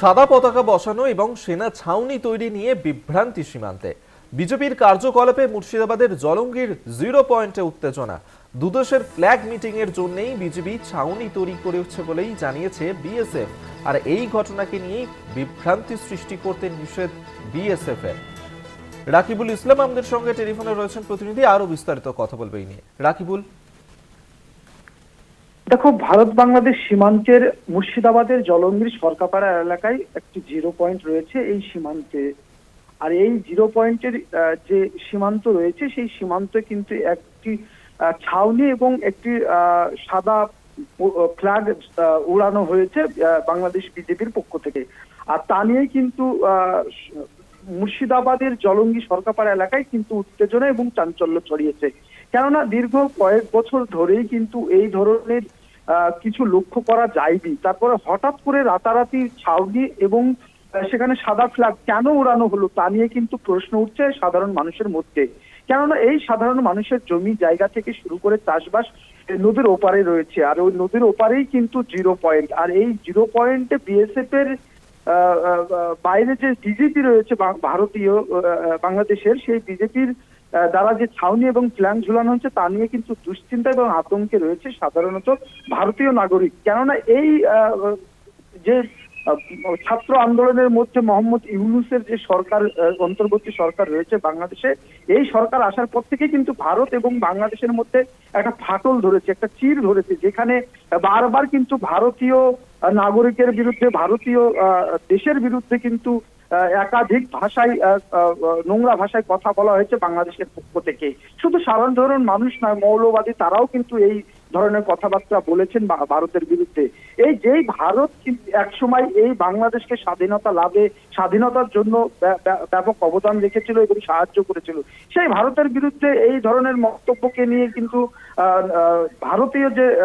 সাদা পতাকা বসানো এবং সেনা ছাউনি তৈরি নিয়ে বিভ্রান্তি সীমান্তে। বিজেপির কার্যকলাপে মুর্শিদাবাদের জলঙ্গির জিরো পয়েন্টে উত্তেজনা। দুদেশের ফ্ল্যাগ মিটিং এর জন্যই বিজেপি ছাউনি তৈরি করেছে বলেই জানিয়েছে বিএসএফ। আর এই ঘটনাকে নিয়ে বিভ্রান্তি সৃষ্টি করতে নিষেধ বিএসএফ এর রাকিবুল ইসলাম আমাদের সঙ্গে টেলিফোনে রয়েছেন প্রতিনিধি। আরও বিস্তারিত কথা বলবে এই নিয়ে। রাকিবুল দেখো ভারত বাংলাদেশ সীমান্তের মুর্শিদাবাদের জলঙ্গির সরকাপাড়া এলাকায় একটি জিরো পয়েন্ট রয়েছে এই সীমান্তে। আর এই জিরো পয়েন্টের যে সীমান্ত রয়েছে সেই সীমান্তে কিন্তু একটি ছাউনি এবং একটি সাদা ফ্ল্যাগ উড়ানো হয়েছে বাংলাদেশ বিজেপির পক্ষ থেকে। আর তা নিয়েই কিন্তু মুর্শিদাবাদের জলঙ্গি সরকাপাড়া এলাকায় কিন্তু উত্তেজনা এবং চাঞ্চল্য ছড়িয়েছে। কেননা দীর্ঘ কয়েক বছর ধরেই কিন্তু এই ধরনের কিছু লক্ষ্য করা যায়নি। তারপরে হঠাৎ করে রাতারাতি ছাউনি এবং সেখানে সাদা ফ্ল্যাগ কেন উড়ানো হলো তা নিয়ে কিন্তু প্রশ্ন উঠছে সাধারণ মানুষের মধ্যে। কেননা এই সাধারণ মানুষের জমি জায়গা থেকে শুরু করে চাষবাস নদীর ওপারে রয়েছে। আর ওই নদীর ওপারেই কিন্তু জিরো পয়েন্ট। আর এই জিরো পয়েন্টে বিএসএফ এর বাইরে যে বিজেপি রয়েছে ভারতীয় বাংলাদেশের, সেই বিজেপির দ্বারা যে ছাউনি এবং ফ্ল্যাং ঝুলানো হচ্ছে তা নিয়ে কিন্তু দুশ্চিন্তা এবং আতঙ্কে রয়েছে সাধারণত ভারতীয় নাগরিক। কেননা এই যে ছাত্র আন্দোলনের মধ্যে মোহাম্মদ ইউনুসের যে সরকার অন্তর্বর্তী সরকার রয়েছে বাংলাদেশে, এই সরকার আসার পর থেকে কিন্তু ভারত এবং বাংলাদেশের মধ্যে একটা ফাটল ধরেছে, একটা চির ধরেছে, যেখানে বারবার কিন্তু ভারতীয় নাগরিকের বিরুদ্ধে, ভারতীয় দেশের বিরুদ্ধে কিন্তু একাধিক ভাষায় নোংরা ভাষায় কথা বলা হয়েছে বাংলাদেশের পক্ষ থেকে। শুধু সাধারণ মানুষ নয়, মৌলবাদী তারাও কিন্তু এই ধরনের কথাবার্তা বলেছেন ভারতের বিরুদ্ধে। এই যেই ভারত একসময় এই বাংলাদেশকে স্বাধীনতা লাভে, স্বাধীনতার জন্য ব্য- ব্য- ব্যাপক অবদান রেখেছিল এবং সাহায্য করেছিল। সেই ভারতের বিরুদ্ধে এই ধরনের মন্তব্যকে নিয়ে কিন্তু ভারতীয় যে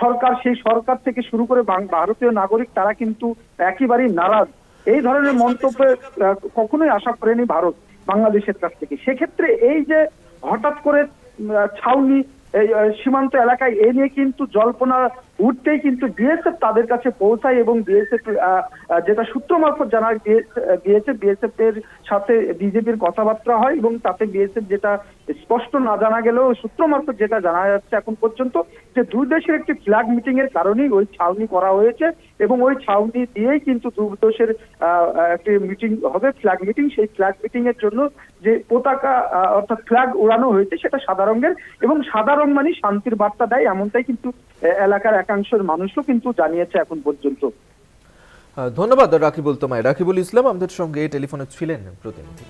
সরকার, সেই সরকার থেকে শুরু করে ভারতীয় নাগরিক, তারা কিন্তু একেবারেই নারাজ। এই ধরনের মন্তব্যে কখনোই আশা করেনি ভারত বাংলাদেশের কাছ থেকে। সেক্ষেত্রে এই যে হঠাৎ করে ছাউনি, এই সীমান্ত এলাকায় এ নিয়ে কিন্তু জল্পনা উঠতেই কিন্তু বিএসএফ তাদের কাছে পৌঁছায় এবং বিএসএফ যেটা সূত্র মারফত জানা গিয়ে- গিয়েছে বিএসএফ এর সাথে বিজেপির কথাবার্তা হয় এবং তাতে বিএসএফ যেটা স্পষ্ট না জানা গেলেও সূত্র মারফত যেটা জানা যাচ্ছে এখন পর্যন্ত যে দুই দেশের একটি ফ্ল্যাগ মিটিং এর কারণেই ওই ছাউনি করা হয়েছে এবং ওই ছাউনি দিয়েই কিন্তু দুই দেশের একটি মিটিং হবে, ফ্ল্যাগ মিটিং। সেই ফ্ল্যাগ মিটিং এর জন্য যে পতাকা অর্থাৎ ফ্ল্যাগ উড়ানো হয়েছে সেটা সাদা রঙের এবং সাদা রং মানে শান্তির বার্তা দেয় এমনটাই কিন্তু এলাকার একাংশের মানুষও কিন্তু জানিয়েছে এখন পর্যন্ত। ধন্যবাদ রাকিবুল তোমায়। রাকিবুল ইসলাম আমাদের সঙ্গে টেলিফোনে ছিলেন প্রতিনিধি।